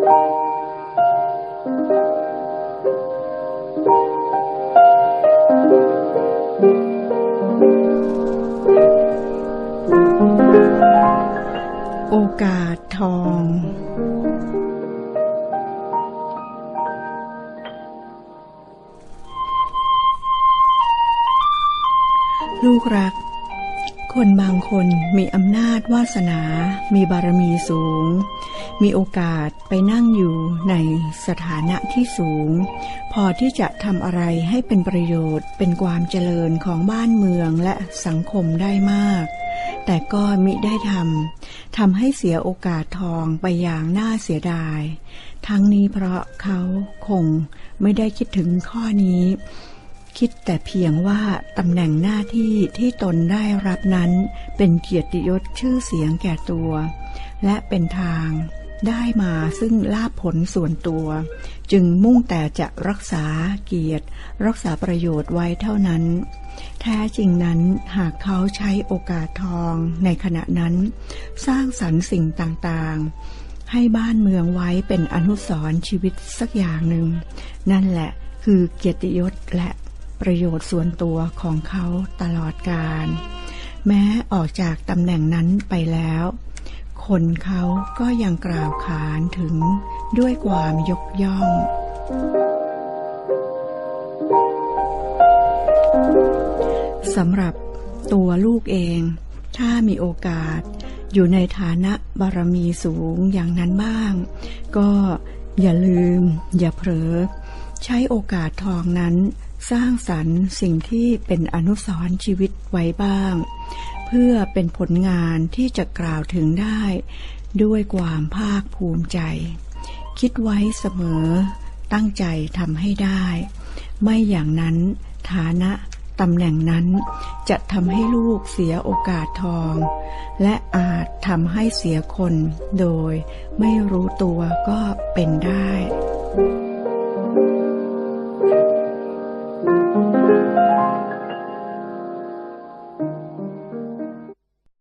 โอกาสทอง ลูกรัก คนบางคนมีอำนาจวาสนา มีบารมีสูง มีโอกาสไปนั่งอยู่ในสถานะที่สูง พอที่จะทำอะไรให้เป็นประโยชน์ เป็นความเจริญของบ้านเมืองและสังคมได้มาก แต่ก็มิได้ทำ ทำให้เสียโอกาสทองไปอย่างน่าเสียดาย ทั้งนี้เพราะเขาคงไม่ได้คิดถึงข้อนี้ คิดแต่เพียงว่าตำแหน่งหน้าที่ที่ตนได้รับนั้นเป็นเกียรติยศชื่อเสียงแก่ตัว และเป็นทางได้มาซึ่งลาภผลส่วนตัว จึงมุ่งแต่จะรักษาเกียรติ รักษาประโยชน์ไว้เท่านั้น แท้จริงนั้นหากเขาใช้โอกาสทองในขณะนั้น สร้างสรรค์สิ่งต่างๆ ให้บ้านเมืองไว้เป็นอนุสรณ์ชีวิตสักอย่างหนึ่ง นั่นแหละคือเกียรติยศและ ประโยชน์ส่วนตัวของเขาตลอดกาลแม้ออกจากตำแหน่งนั้นไปแล้ว คนเขาก็ยังกล่าวขานถึงด้วยความยกย่อง สำหรับตัวลูกเอง ถ้ามีโอกาสอยู่ในฐานะบารมีสูงอย่างนั้นบ้าง ก็อย่าลืม อย่าเผลอใช้โอกาสทองนั้น สร้างสรรค์สิ่งที่เป็นอนุสรณ์ชีวิตไว้บ้าง เพื่อเป็นผลงานที่จะกล่าวถึงได้ ด้วยความภาคภูมิใจ คิดไว้เสมอ ตั้งใจทำให้ได้ ไม่อย่างนั้นฐานะตำแหน่งนั้นจะทำให้ลูกเสียโอกาสทอง และอาจทำให้เสียคนโดยไม่รู้ตัวก็เป็นได้